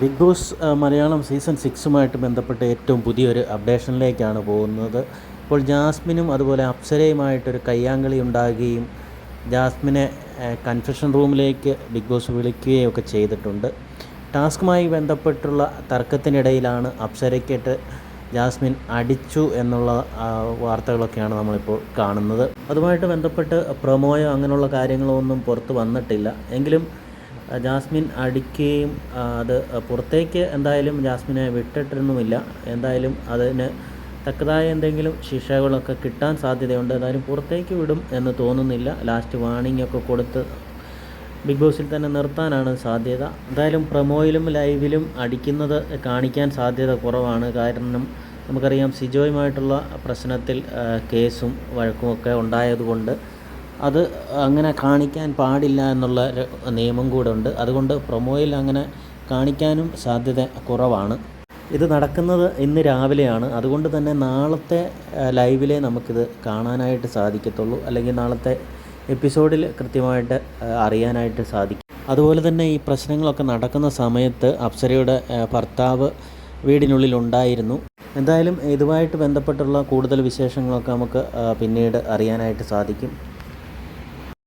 Big Boss Malayalam season സിക്സുമായിട്ട് ബന്ധപ്പെട്ട് ഏറ്റവും പുതിയൊരു അപ്ഡേഷനിലേക്കാണ് പോകുന്നത്. ഇപ്പോൾ ജാസ്മിനും അതുപോലെ അപ്സരയുമായിട്ടൊരു കയ്യാങ്കളി ഉണ്ടാകുകയും ജാസ്മിനെ കൺഫെഷൻ റൂമിലേക്ക് ബിഗ് ബോസ് വിളിക്കുകയും ഒക്കെ ചെയ്തിട്ടുണ്ട്. ടാസ്കുമായി ബന്ധപ്പെട്ടുള്ള തർക്കത്തിനിടയിലാണ് അപ്സരയ്ക്കിട്ട് ജാസ്മിൻ അടിച്ചു എന്നുള്ള വാർത്തകളൊക്കെയാണ് നമ്മളിപ്പോൾ കാണുന്നത്. അതുമായിട്ട് ബന്ധപ്പെട്ട് പ്രൊമോയോ അങ്ങനെയുള്ള കാര്യങ്ങളോ ഒന്നും പുറത്ത് വന്നിട്ടില്ല. എങ്കിലും ജാസ്മിൻ അടിക്കുകയും അത് പുറത്തേക്ക് എന്തായാലും ജാസ്മിനെ വിട്ടിട്ടൊന്നുമില്ല. എന്തായാലും അതിന് തക്കതായ എന്തെങ്കിലും ശിക്ഷകളൊക്കെ കിട്ടാൻ സാധ്യതയുണ്ട്. എന്തായാലും പുറത്തേക്ക് വിടും എന്ന് തോന്നുന്നില്ല. ലാസ്റ്റ് വാണിംഗ് ഒക്കെ കൊടുത്ത് ബിഗ് ബോസിൽ തന്നെ നിർത്താനാണ് സാധ്യത. എന്തായാലും പ്രൊമോയിലും ലൈവിലും അടിക്കുന്നത് കാണിക്കാൻ സാധ്യത കുറവാണ്. കാരണം നമുക്കറിയാം സിജോയുമായിട്ടുള്ള പ്രശ്നത്തിൽ കേസും വഴക്കുമൊക്കെ ഉണ്ടായതുകൊണ്ട് അത് അങ്ങനെ കാണിക്കാൻ പാടില്ല എന്നുള്ള നിയമം കൂടെ ഉണ്ട് അതുകൊണ്ട് പ്രൊമോയിൽ അങ്ങനെ കാണിക്കാനും സാധ്യത കുറവാണ്. ഇത് നടക്കുന്നത് ഇന്ന് രാവിലെയാണ്. അതുകൊണ്ട് തന്നെ നാളത്തെ ലൈവിലെ നമുക്കിത് കാണാനായിട്ട് സാധിക്കത്തുള്ളൂ. അല്ലെങ്കിൽ നാളത്തെ എപ്പിസോഡിൽ കൃത്യമായിട്ട് അറിയാനായിട്ട് സാധിക്കും. അതുപോലെ തന്നെ ഈ പ്രശ്നങ്ങളൊക്കെ നടക്കുന്ന സമയത്ത് അപ്സരയുടെ ഭർത്താവ് വീടിനുള്ളിൽ ഉണ്ടായിരുന്നു. എന്തായാലും ഇതുമായിട്ട് ബന്ധപ്പെട്ടുള്ള കൂടുതൽ വിശേഷങ്ങളൊക്കെ നമുക്ക് പിന്നീട് അറിയാനായിട്ട് സാധിക്കും.